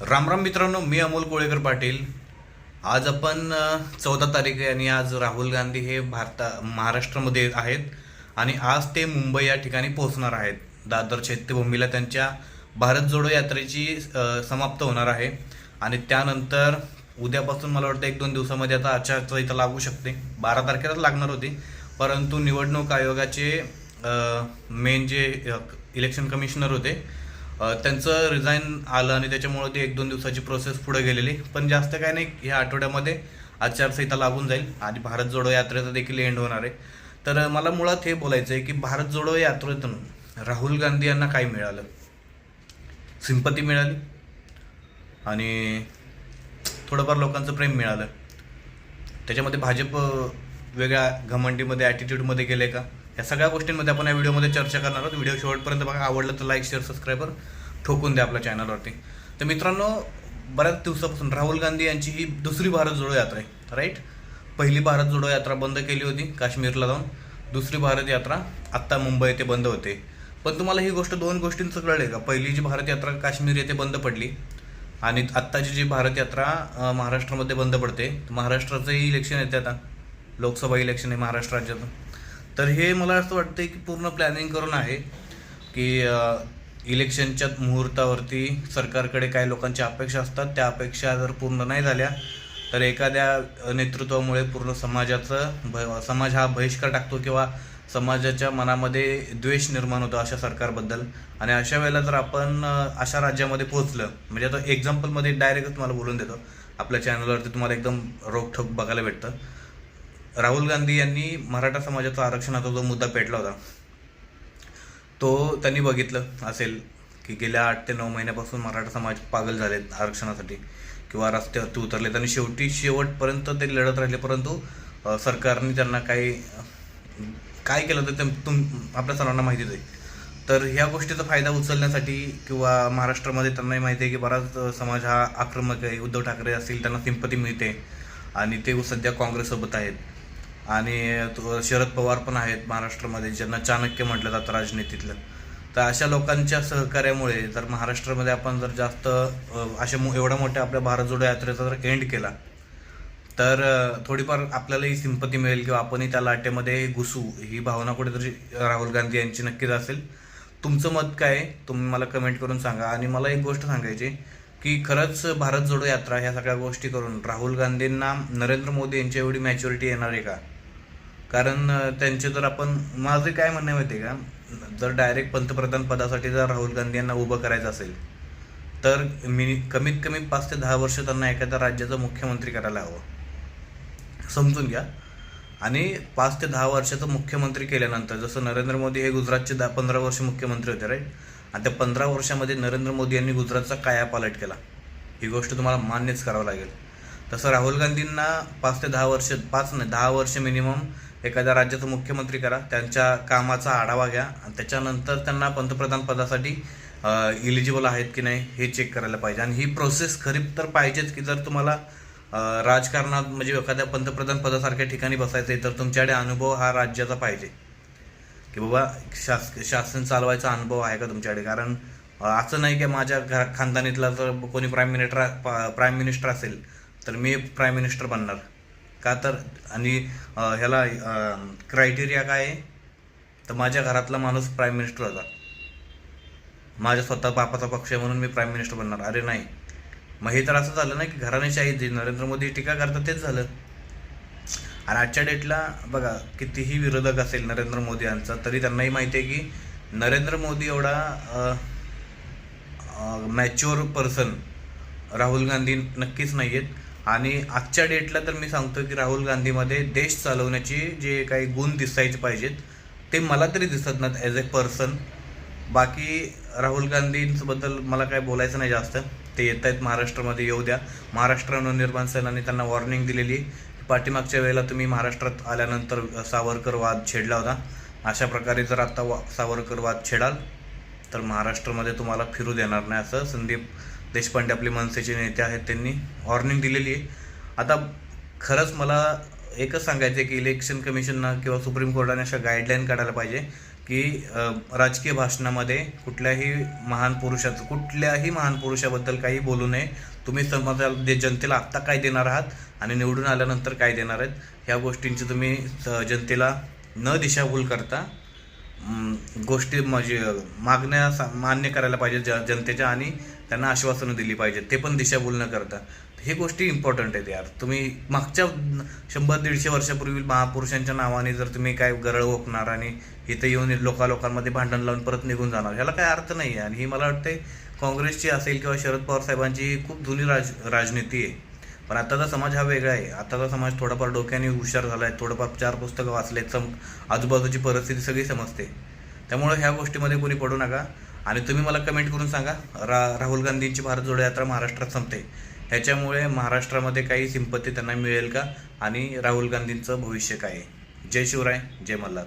रामराम मित्रांनो मी अमोल कोळेकर पाटील. आज आपण चौदा तारीख आहे आणि आज राहुल गांधी हे भारता महाराष्ट्रामध्ये आहेत आणि आज ते मुंबई या ठिकाणी पोहोचणार आहेत. दादर चैत्यभूमीला त्यांच्या भारत जोडो यात्रेची समाप्त होणार आहे. आणि त्यानंतर उद्यापासून मला वाटतं एक दोन दिवसामध्ये आता आचारसंहिता लागू शकते. बारा तारखेलाच लागणार होती. परंतु निवडणूक आयोगाचे मेन जे इलेक्शन कमिशनर होते त्यांचं रिझाईन आलं आणि त्याच्यामुळे ती एक दोन दिवसाची प्रोसेस पुढे गेलेली. पण जास्त काय नाही ह्या आठवड्यामध्ये आचारसंहिता लागून जाईल आणि भारत जोडो यात्रेचा देखील एंड होणार आहे. तर मला मुळात हे बोलायचं आहे की भारत जोडो यात्रेतून राहुल गांधी यांना काय मिळालं? सिंपती मिळाली आणि थोडंफार लोकांचं प्रेम मिळालं. त्याच्यामध्ये भाजप वेगळ्या घमंडीमध्ये ॲटिट्यूडमध्ये गेले का? या सगळ्या गोष्टींमध्ये आपण या व्हिडिओमध्ये चर्चा करणार आहोत. व्हिडिओ शेवटपर्यंत बघा आवडलं तर लाईक शेअर सबस्क्रायबर ठोकून द्या आपल्या चॅनलवरती तर मित्रांनो बऱ्याच दिवसापासून राहुल गांधी यांची ही दुसरी भारत जोडो यात्रा आहे राईट पहिली भारत जोडो यात्रा बंद केली होती काश्मीरला जाऊन. दुसरी भारत यात्रा आत्ता मुंबई येथे बंद होते. पण तुम्हाला ही गोष्ट दोन गोष्टींचं कळलं आहे का? पहिली जी भारत यात्रा काश्मीर येथे बंद पडली आणि आत्ताची जी भारत यात्रा महाराष्ट्रामध्ये बंद पडते महाराष्ट्राचंही इलेक्शन येते आता. लोकसभा इलेक्शन आहे महाराष्ट्र राज्याचं. तर हे मला असं वाटतं की पूर्ण प्लॅनिंग करून आहे की इलेक्शनच्या मुहूर्तावरती सरकारकडे काही लोकांच्या अपेक्षा असतात. त्या अपेक्षा जर पूर्ण नाही झाल्या तर एखाद्या नेतृत्वामुळे पूर्ण समाजाचं भ समाज हा बहिष्कार टाकतो किंवा समाजाच्या मनामध्ये द्वेष निर्माण होतो अशा सरकारबद्दल. आणि अशा वेळेला जर आपण अशा राज्यामध्ये पोहोचलं म्हणजे आता एक्झाम्पलमध्ये डायरेक्ट तुम्हाला बोलून देतो. आपल्या चॅनलवरती तुम्हाला एकदम रोखठोक बघायला भेटतं. राहुल गांधी यांनी मराठा समाजाचा आरक्षणाचा जो मुद्दा पेटला होता तो त्यांनी बघितलं असेल की गेल्या आठ ते नऊ महिन्यापासून मराठा समाज पागल झालेत आरक्षणासाठी किंवा रस्त्यावरती उतरलेत आणि शेवटी शेवटपर्यंत ते लढत राहिले परंतु सरकारने त्यांना काही काय केलं तर ते तुम आपल्या सर्वांना माहितीच आहे तर ह्या गोष्टीचा फायदा उचलण्यासाठी किंवा महाराष्ट्रामध्ये त्यांनाही माहिती आहे की बराच समाज हा आक्रमक आहे उद्धव ठाकरे असतील त्यांना सिंपती मिळते आणि ते सध्या काँग्रेससोबत आहेत. आणि शरद पवार पण आहेत महाराष्ट्रामध्ये ज्यांना चाणक्य म्हटलं जातं राजनीतीतलं. तर अशा लोकांच्या सहकार्यामुळे जर महाराष्ट्रामध्ये आपण जर जास्त अशा मो- एवढ्या मोठ्या आपल्या भारत जोडो यात्रेचा जर एंड केला तर थोडीफार आपल्यालाही सिंपती मिळेल किंवा आपणही त्या लाटेमध्ये घुसू ही भावना कुठेतरी राहुल गांधी यांची नक्कीच असेल. तुमचं मत काय तुम्ही मला कमेंट करून सांगा. आणि मला एक गोष्ट सांगायची की खरंच भारत जोडो यात्रा ह्या सगळ्या गोष्टी करून राहुल गांधींना नरेंद्र मोदी यांच्या एवढी मॅच्युरिटी येणार आहे का? कारण त्यांचे जर आपण माझं काय म्हणणं माहिती आहे का? जर डायरेक्ट पंतप्रधान पदासाठी जर राहुल गांधी यांना उभं करायचं असेल तर मी कमीत कमी पाच ते दहा वर्ष त्यांना एखाद्या राज्याचं मुख्यमंत्री करायला हवं. समजून घ्या. आणि पाच ते दहा वर्षाचं मुख्यमंत्री केल्यानंतर जसं नरेंद्र मोदी हे गुजरातचे दहा पंधरा वर्ष मुख्यमंत्री होते राईट आणि त्या पंधरा वर्षामध्ये नरेंद्र मोदी यांनी गुजरातचा कायापालट केला. ही गोष्ट तुम्हाला मान्यच करावं लागेल. तसं राहुल गांधींना पाच ते दहा वर्ष पाच नाही दहा वर्ष मिनिमम एखाद्या राज्याचा मुख्यमंत्री करा त्यांच्या कामाचा आढावा घ्या आणि त्याच्यानंतर त्यांना पंतप्रधान पदासाठी इलिजिबल आहेत की नाही हे चेक करायला पाहिजे. आणि ही प्रोसेस खरी तर पाहिजेच की जर तुम्हाला राजकारणात म्हणजे एखाद्या पंतप्रधान पदासारख्या ठिकाणी बसायचं आहे तर तुमच्याकडे अनुभव हा राज्याचा पाहिजे. की बाबा शास शासन चालवायचा अनुभव आहे का तुमच्याकडे? कारण असं नाही की माझ्या घरा खानदानीतला जर कोणी प्राईम मिनिस्टर प्राईम मिनिस्टर असेल तर मी प्राईम मिनिस्टर बनणार. का तर आणि ह्याला क्रायटेरिया काय आहे? तर माझ्या घरातला माणूस प्राईम मिनिस्टर होता. माझ्या स्वतः बापाचा पक्ष आहे म्हणून मी प्राईम मिनिस्टर बनणार. अरे नाही. मग हे तर असं झालं ना की घराण्याशाही जे नरेंद्र मोदी टीका करतात तेच झालं. आणि आजच्या डेटला बघा कितीही विरोधक असेल नरेंद्र मोदी यांचा तरी त्यांनाही माहिती आहे की नरेंद्र मोदी एवढा मॅच्युअर पर्सन राहुल गांधी नक्कीच नाही आहेत आणि आजच्या डेटला तर मी सांगतो की राहुल गांधीमध्ये देश चालवण्याचे जे काही गुण दिसायचे पाहिजेत ते मला तरी दिसत नाहीत ॲज अ पर्सन बाकी राहुल गांधींबद्दल मला काय बोलायचं नाही जास्त. ते येत आहेत महाराष्ट्रामध्ये येऊ द्या. महाराष्ट्र नवनिर्माण सेनाने त्यांना वॉर्निंग दिलेली पाठीमागच्या वेळेला तुम्ही महाराष्ट्रात आल्यानंतर सावरकर वाद छेडला होता. अशा प्रकारे जर आता वा सावरकर वाद छेडाल तर महाराष्ट्रामध्ये तुम्हाला फिरू देणार नाही असं संदीप देशपांडे आपले मनसेचे नेते आहेत त्यांनी वॉर्निंग दिलेली आहे. आता खरंच मला एकच सांगायचं आहे की इलेक्शन कमिशननं किंवा सुप्रीम कोर्टाने अशा गाईडलाईन काढायला पाहिजे की राजकीय भाषणामध्ये कुठल्याही महान पुरुषाचं कुठल्याही महान पुरुषाबद्दल काही बोलू नये. तुम्ही समाजाला दे- जनतेला आत्ता काय देणार आहात आणि निवडून आल्यानंतर काय देणार आहेत ह्या गोष्टींची तुम्ही जनतेला न दिशाभूल करता गोष्टी म्हणजे मागण्या सा- मान्य करायला पाहिजे ज जनतेच्या आणि त्यांना आश्वासनं दिली पाहिजेत ते पण दिशाभूल न करता हे गोष्टी इम्पॉर्टंट आहेत यार. तुम्ही मागच्या शंभर दीडशे वर्षापूर्वी महापुरुषांच्या नावाने जर तुम्ही काय गरळ ओकणार आणि इथं येऊन लोका लोकांमध्ये भांडण लावून परत निघून जाणार ह्याला काय अर्थ नाही आहे आणि ही मला वाटते काँग्रेसची असेल किंवा शरद पवार साहेबांची खूप जुनी राज राजनीती आहे. पण आताचा समाज हा वेगळा आहे. आताचा समाज थोडाफार डोक्याने हुशार झाला आहे थोडंफार चार पुस्तकं वाचलेत. सम आजूबाजूची परिस्थिती सगळी समजते. त्यामुळं ह्या गोष्टीमध्ये कोणी पडू नका. आणि तुम्ही मला कमेंट करून सांगा रा राहुल गांधींची भारत जोडो यात्रा महाराष्ट्रात संपते. ह्याच्यामुळे महाराष्ट्रामध्ये काही सिंपत्ती त्यांना मिळेल का? आणि राहुल गांधींचं भविष्य काय? जय शिवराय जय मल्हार.